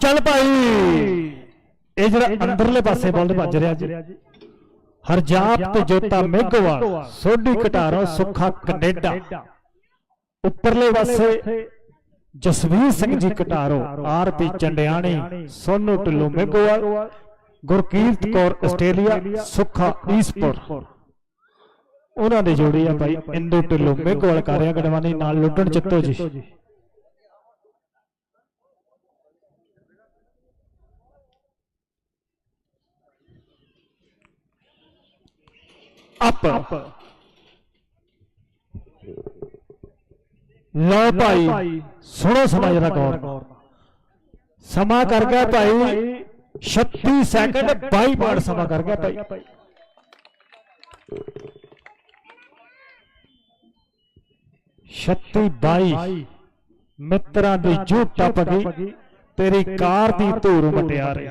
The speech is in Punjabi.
ਚੱਲ ਭਾਈ। ਇਹ ਜਿਹੜਾ ਅੰਦਰਲੇ ਪਾਸੇ ਬੁੱਲ ਭੱਜ ਰਿਹਾ ਜੀ। ਹਰਜਾਪ ਤੇ ਜੋਤਾ ਮੇਘਵਾਲ ਸੋਢੀ ਘਟਾਰੋ ਸੁੱਖਾ ਕੈਨੇਡਾ। ਉੱਪਰਲੇ ਪਾਸੇ ਜਸਵੀਰ ਸਿੰਘ ਜੀ ਘਟਾਰੋ ਆਰਪੀ ਚੰਡਿਆਣੀ ਸੋਨੂ ਢਿੱਲੋਂ ਮੇਘਵਾਲ ਗੁਰਕੀਰਤ ਕੌਰ ਆਸਟ੍ਰੇਲੀਆ ਸੁੱਖਾ ਈਸਪੁਰ। ਉਹਨਾਂ ਦੇ ਜੋੜੀ ਆ ਭਾਈ ਇੰਦੂ ਢਿੱਲੋਂ ਮੇਘਵਾਲ ਕਾਰਿਆ ਗੜਵਾਨੀ ਨਾਲ ਲੁੱਟਣ ਚਿੱਤੋ ਜੀ। ਅਪ ਲਓ ਭਾਈ ਸੁਣੋ ਸਮਾਂ ਜਰਾ ਗੌਰ। ਸਮਾਂ ਕਰ ਗਿਆ ਭਾਈ 36 ਸੈਕਿੰਡ 22 ਮਿੰਟ ਸਮਾਂ ਕਰ ਗਿਆ ਭਾਈ। 36 ਮਿੱਤਰਾਂ ਦੀ ਜੋ ਟੱਪ ਗਈ। ਤੇਰੀ ਕਾਰ ਦੀ ਧੂਰ ਮਟਿਆਰੇ।